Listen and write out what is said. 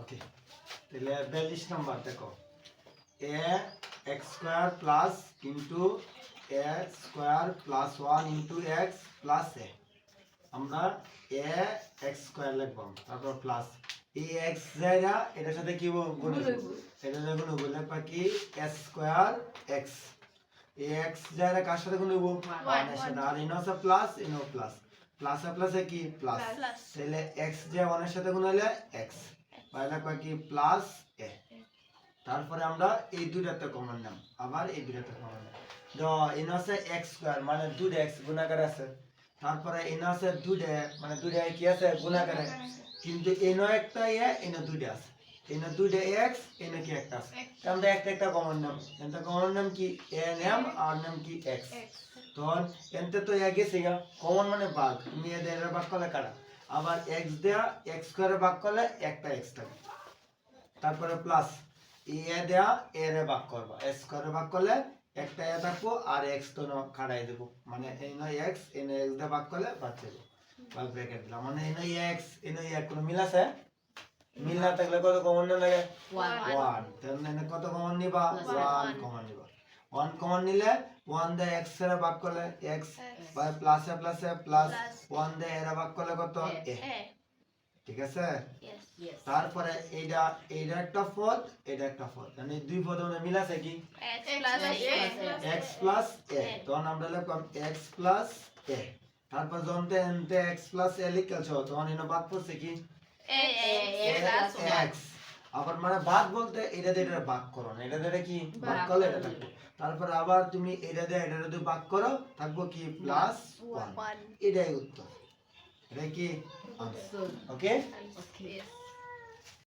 ওকে তাহলে বিয়াল্লিশ নাম্বার দেখো। A x square plus into a square plus one into x plus a. আমরা a x square লিখব তারপর প্লাস। এই এক্স জায়গা এটার সাথে কি গুণ এটা সাথে গুণ বলে কি? X square x. এই এক্স জায়গা কার সাথে গুণ হইব? ওয়ানের সাথে। আর ইনো আছে প্লাস ইনো প্লাস। প্লাস প্লাসে কি? প্লাস. তাহলে এক্স যে ওয়ানের সাথে গুণ হলে এক্স। পাইলে কয় কি? প্লাস এ তারপরে আমরা এই দুইটাতে কমন নাম আবার এই দুইটাতে কমন নাম তো ইন আছে এক্স স্কোয়ার মানে দুইটা এক্স গুণাকার আছে। তারপরে ইন আছে দুইটা মানে দুইটা কি আছে? গুণাকার কিন্তু এনো একটা এ এনো দুইটা আছে। এনো দুইটা এক্স এনো কি একটা আছে। আমরা একটা একটা কমন নাম এটা কমন নাম কি? এ নাম আর নাম কি? এক্স তখন এনতে তো এক গেছে গা। কমন মানে ভাগ তুমি এদের ভাগ করলে কাটা আবার এক্স দেয়া এক্স স্কোয়ারে ভাগ করলে একটা এক্স থাকবে তারপরে প্লাস এ দেয়া এ রে ভাগ করবা। এক্স স্কোয়ারে ভাগ করলে একটা এ থাকব আর এক্স তো ন- কাটাই দেবো। মানে এই নয় এক্স এ নয় এক্স দিয়ে ভাগ করলে বাদ দেবো। ভাগ ব্র্যাকেট দিলাম। মানে এই নয় এক্স এ নয় এক কোনো মিল আছে? মিল না থাকলে কত কমন না লাগে? ওয়ান তাহলে কত কমন নিবা? ওয়ান কমন নিবা। ওয়ান কমন নিলে ওয়ান দিয়ে এক্সের ভাগ করলে এক্স প্লাসে প্লাসে প্লাস Plus. ওয়ান দিয়ে এর ভাগ করলে কত? এ। ঠিক আছে? Yes. তারপরে এইটা এইটা একটা পদ এটা একটা পদ। মানে দুই পদ মানে মিল আছে কি? X plus A. X plus A তখন আমরা লিখলাম এক্স প্লাস এ তারপর যখন এনতে এক্স প্লাস এ লিখেছ তখন এনে ভাগ করছে কি? এক্স আবার মানে বাদ বলতে এটা দিয়ে এটা ভাগ করো না এটা দিয়ে কি? ভাগ করলে এটা। থাকবে। তারপর আবার তুমি এটা দিয়ে এটা দিয়ে ভাগ করো থাকব কি? প্লাস ওয়ান এটাই উত্তর। এটা কি? ওকে Yes.